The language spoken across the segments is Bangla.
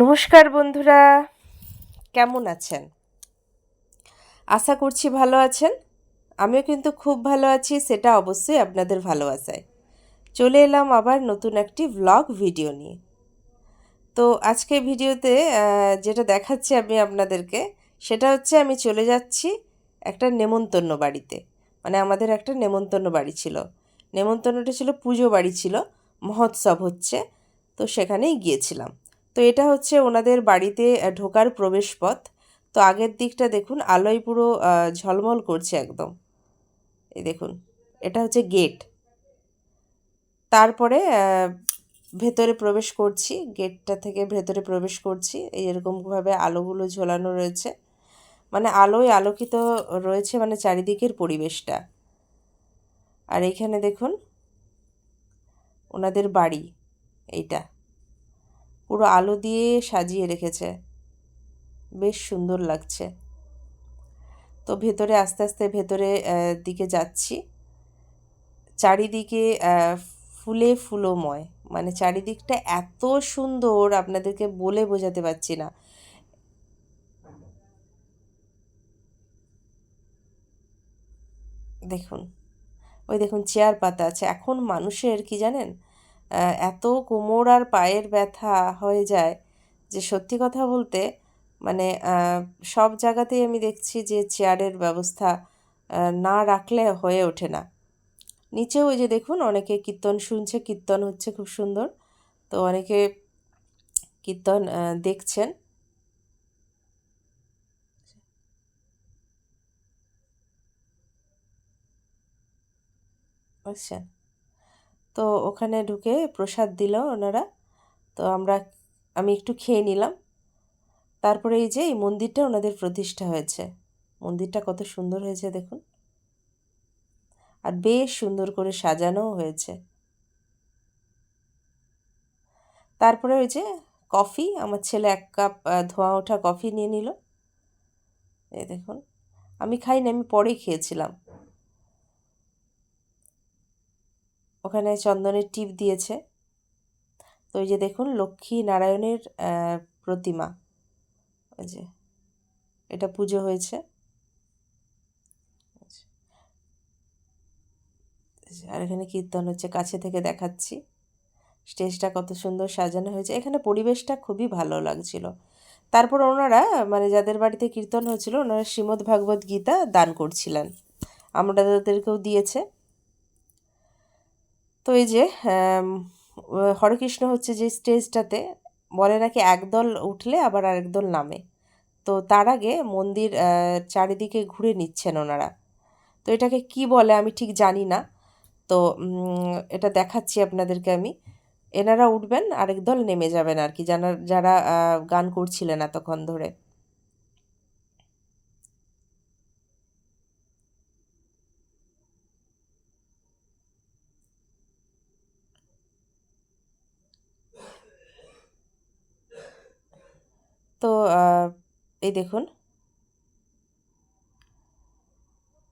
নমস্কার বন্ধুরা, কেমন আছেন? আশা করছি ভালো আছেন। আমিও কিন্তু খুব ভালো আছি, সেটা অবশ্যই আপনাদের ভালোবাসায়। চলে এলাম আবার নতুন একটি ভ্লগ ভিডিও নিয়ে। তো আজকে ভিডিওতে যেটা দেখাচ্ছি আমি আপনাদেরকে, সেটা হচ্ছে আমি চলে যাচ্ছি একটা নেমন্তন্ন বাড়িতে। মানে আমাদের একটা নেমন্তন্ন বাড়ি ছিল। নেমন্তন্নটা ছিল পুজো বাড়ি ছিল, মহোৎসব হচ্ছে, তো সেখানেই গিয়েছিলাম। তো এটা হচ্ছে ওনাদের বাড়িতে ঢোকার প্রবেশপথ। তো আগের দিকটা দেখুন, আলোয় পুরো ঝলমল করছে একদম। এই দেখুন, এটা হচ্ছে গেট। তারপরে ভেতরে প্রবেশ করছি, গেটটা থেকে ভেতরে প্রবেশ করছি। এই এরকমভাবে আলোগুলো ঝোলানো রয়েছে। মানে আলোয় আলোকিত রয়েছে মানে চারিদিকের পরিবেশটা। আর এইখানে দেখুন, ওনাদের বাড়ি, এইটা। পুরো আলো দিয়ে সাজিয়ে রেখেছে। বেশ সুন্দর লাগছে। তো ভেতরে আস্তে আস্তে ভেতরে দিকে যাচ্ছি। চারিদিকে ফুলে ফুলোময়। মানে চারিদিকটা এত সুন্দর, আপনাদেরকে বলে বোঝাতে পারছি না। দেখুন, ওই দেখুন, চেয়ার পাতা আছে। এখন মানুষের, কি জানেন? এত কোমর আর পায়ের ব্যথা হয়ে যায় যে সত্যি কথা বলতে মানে সব জায়গাতেই আমি দেখছি যে চেয়ারের ব্যবস্থা না রাখলে হয়ে ওঠে না। নিচেও ওই যে দেখুন, অনেকে কীর্তন শুনছে, কীর্তন হচ্ছে খুব সুন্দর। তো অনেকে কীর্তন দেখছেন। বুঝছেন তো ওখানে ঢুকে প্রসাদ দিল ওনারা। তো আমরা, আমি একটু খেয়ে নিলাম। তারপরে এই যে এই মন্দিরটা ওনাদের প্রতিষ্ঠা হয়েছে। মন্দিরটা কত সুন্দর হয়েছে দেখুন। আর বেশ সুন্দর করে সাজানোও হয়েছে। তারপরে ওই যে কফি, আমার ছেলে এক কাপ ধোঁয়া ওঠা কফি নিয়ে নিল। এই দেখুন। আমি খাইনি, আমি পরেই খেয়েছিলাম। ওখানে চন্দনের টিপ দিয়েছে। তো ওই যে দেখুন, লক্ষ্মী নারায়ণের প্রতিমা। ওই যে, এটা পুজো হয়েছে। আর এখানে কীর্তন হচ্ছে, কাছে থেকে দেখাচ্ছি। স্টেজটা কত সুন্দর সাজানো হয়েছে। এখানে পরিবেশটা খুবই ভালো লাগছিল। তারপর ওনারা মানে যাদের বাড়িতে কীর্তন হয়েছিল, ওনারা শ্রীমদ্ ভাগবত গীতা দান করছিলেন। আমাদেরকেও দিয়েছে। তো এই যে আম, হরে কৃষ্ণ হচ্ছে যে স্টেজটাতে বলে নাকি একদল উঠলে আবার আরেক দল নামে। তো তার আগে মন্দির চারিদিকে ঘুরে নিচ্ছেন ওনারা। তো এটাকে কি বলে আমি ঠিক জানি না। তো এটা দেখাচ্ছি আপনাদেরকে আমি। এনারা উঠবেন আরেক দল নেমে যাবেন আর কি। যারা যারা গান করছিলেন এতক্ষণ ধরে। তো এই দেখুন।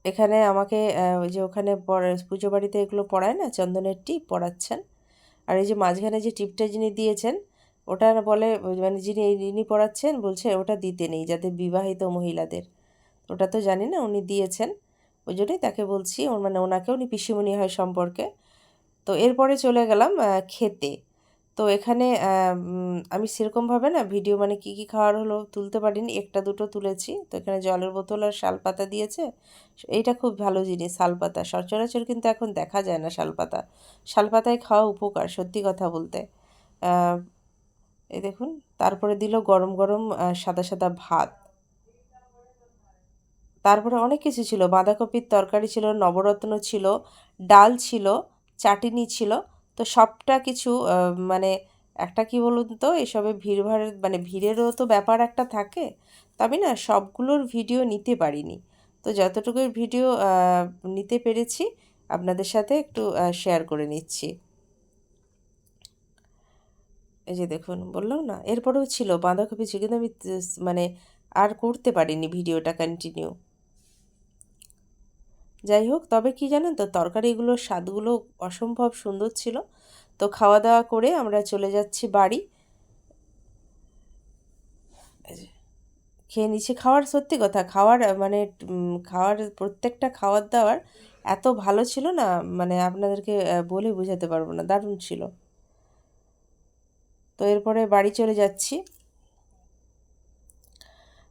এখানে আমাকে ওই যে ওখানে পুজো বাড়িতে এগুলো পড়ায় না? চন্দনের টিপ পড়াচ্ছেন। আর এই যে মাঝখানে যে টিপটা যিনি দিয়েছেন, ওটা বলে মানে যিনি ইনি পড়াচ্ছেন, বলছে ওটা দিতে নেই যাদের বিবাহিত মহিলাদের। ওটা তো জানি না, উনি দিয়েছেন। ওই জন্যই তাকে বলছি ওর মানে ওনাকে উনি পিসিমণি হয় সম্পর্কে। তো এরপরে চলে গেলাম খেতে। তো এখানে আমি সেরকমভাবে না ভিডিও মানে কি কি খাওয়ার হলো তুলতে পারিনি। একটা দুটো তুলেছি। তো এখানে জলের বোতল আর শালপাতা দিয়েছে। এইটা খুব ভালো জিনিস শালপাতা সচরাচর কিন্তু এখন দেখা যায় না শালপাতা শালপাতায় খাওয়া উপকার সত্যি কথা বলতে। এই দেখুন, তারপরে দিল গরম গরম সাদা সাদা ভাত। তারপরে অনেক কিছু ছিল। বাঁধাকপির তরকারি ছিল, নবরত্ন ছিল, ডাল ছিল, চাটনি ছিল। তো সবটা কিছু মানে একটা কি বলুন তো, এসবে ভিড়ভাড়ের মানে ভিড়েরও তো ব্যাপার একটা থাকে, তবে না সবগুলোর ভিডিও নিতে পারিনি। তো যতটুকুই ভিডিও নিতে পেরেছি, আপনাদের সাথে একটু শেয়ার করে নিচ্ছি। এই যে দেখুন, বললাম না, এরপরেও ছিল বাঁধাকপি ছিল কিন্তু আমি মানে আর করতে পারিনি ভিডিওটা কন্টিনিউ যাই হোক, তবে কি জানেন তো, তরকারিগুলোর স্বাদগুলো অসম্ভব সুন্দর ছিল। তো খাওয়া দাওয়া করে আমরা চলে যাচ্ছি বাড়ি। খেয়ে নিচ্ছে। খাওয়ার সত্যি কথা, খাওয়ার মানে খাওয়ার প্রত্যেকটা খাওয়ার দাওয়ার এত ভালো ছিল না মানে আপনাদেরকে বলে বোঝাতে পারব না, দারুণ ছিল। তো এরপরে বাড়ি চলে যাচ্ছি।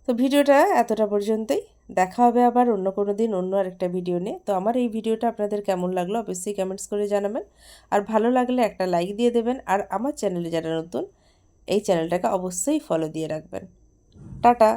তো ভিডিওটা এতটা পর্যন্তই। দেখা হবে আবার অন্য কোনো দিন অন্য আরেকটা ভিডিও নিয়ে। তো আমার এই ভিডিওটা আপনাদের কেমন লাগল অবশ্যই কমেন্টস করে জানাবেন। আর ভালো লাগলে একটা লাইক দিয়ে দেবেন। আর আমার চ্যানেলে যারা নতুন, এই চ্যানেলটাকে অবশ্যই ফলো দিয়ে রাখবেন। টাটা!